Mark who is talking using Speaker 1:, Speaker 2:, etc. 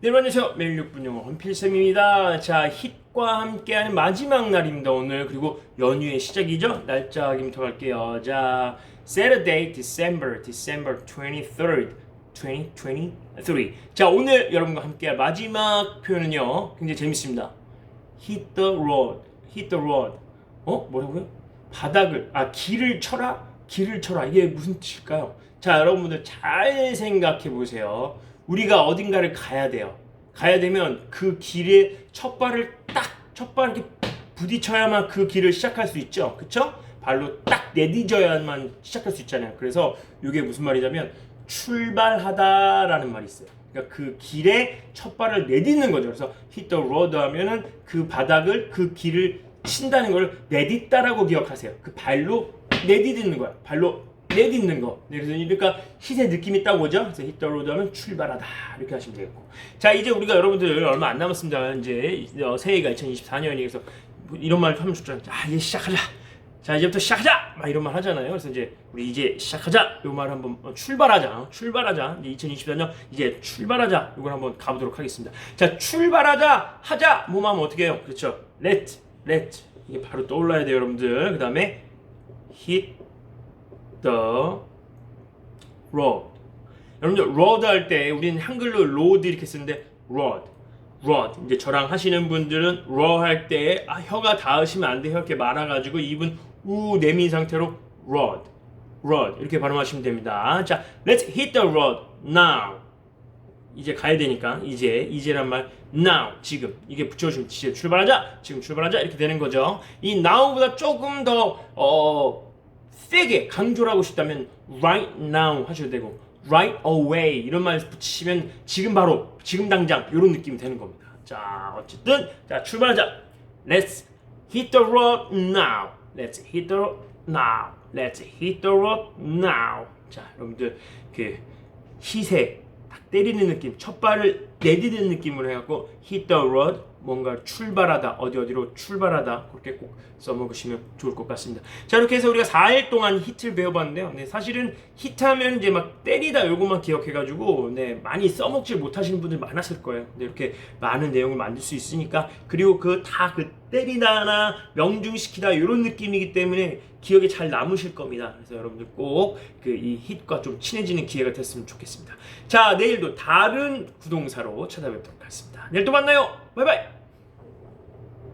Speaker 1: 네, 안녕하세요. 매일 6분 영어 원필쌤입니다. 자, hit과 함께하는 마지막 날입니다, 오늘. 그리고 연휴의 시작이죠? 날짜 확인부터 갈게요. 자, Saturday, December, December 23rd, 2023. 자, 오늘 여러분과 함께할 마지막 표현은요, 굉장히 재밌습니다. hit the road, hit the road. 어? 뭐라고요? 바닥을, 아, 길을 쳐라? 길을 쳐라. 이게 무슨 뜻일까요? 자, 여러분들 잘 생각해 보세요. 우리가 어딘가를 가야 돼요. 가야 되면 그 길에 첫 발을 딱, 첫 발을 이렇게 부딪혀야만 그 길을 시작할 수 있죠. 그쵸? 발로 딱 내디뎌야만 시작할 수 있잖아요. 그래서 이게 무슨 말이냐면 출발하다라는 말이 있어요. 그러니까 그 길에 첫 발을 내딛는 거죠. 그래서 hit the road 하면은 그 바닥을 그 길을 친다는 걸 내딛다라고 기억하세요. 그 발로 내디디는 거야. 발로 내딛는 거. 네, 그래서 그러니까 hit의 느낌이 딱 오죠. 그래서 hit the road 하면 출발하다 이렇게 하시면 되겠고. 자 이제 우리가 여러분들 얼마 안 남았습니다. 이제 어, 새해가 2024년이 그래서 뭐 이런 말 하면 좋잖아요. 자 이제 시작하자. 자 이제부터 시작하자 막 이런 말 하잖아요. 그래서 이제 우리 이제 시작하자 요 말 한번 어, 출발하자 출발하자 이제 2024년 이제 출발하자 이걸 한번 가보도록 하겠습니다. 자 출발하자 하자 뭐만 하면 어떻게 해요? 그렇죠. let let 이게 바로 떠올라야 돼요 여러분들. 그 다음에 hit the road. 여러분들 road 할 때 우리는 한글로 road 이렇게 쓰는데 road, road. 이제 저랑 하시는 분들은 raw 할 때 아, 혀가 닿으시면 안 돼요. 이렇게 말아가지고 입은 우 내민 상태로 road, road 이렇게 발음하시면 됩니다. 자, let's hit the road now. 이제 가야 되니까 이제 이제란 말 now 지금 이게 붙여주면 이제 출발하자 지금 출발하자 이렇게 되는 거죠. 이 now보다 조금 더 어, 세게 강조를 하고 싶다면 right now 하셔도 되고 right away 이런 말 붙이시면 지금 바로 지금 당장 이런 느낌이 되는 겁니다. 자 어쨌든 자 출발하자. Let's hit the road now. Let's hit the road now. Let's hit the road now. 자 여러분들 그 hit에 딱 때리는 느낌, 첫 발을 내디디는 느낌으로 해갖고 hit the road 뭔가 출발하다 어디 어디로 출발하다 그렇게 꼭 써먹으시면 좋을 것 같습니다. 자 이렇게 해서 우리가 4일 동안 히트를 배워봤는데요. 네, 사실은 히트하면 이제 막 때리다 요것만 기억해가지고 네, 많이 써먹지 못하시는 분들 많았을 거예요. 근데 이렇게 많은 내용을 만들 수 있으니까 그리고 그다그 때리다나 명중시키다 이런 느낌이기 때문에 기억에 잘 남으실 겁니다. 그래서 여러분들 꼭 그이 hit과 좀 친해지는 기회가 됐으면 좋겠습니다. 자 내일도 다른 구동 사로 찾아뵙도록 하겠습니다. 내일 또 만나요. 바이바이.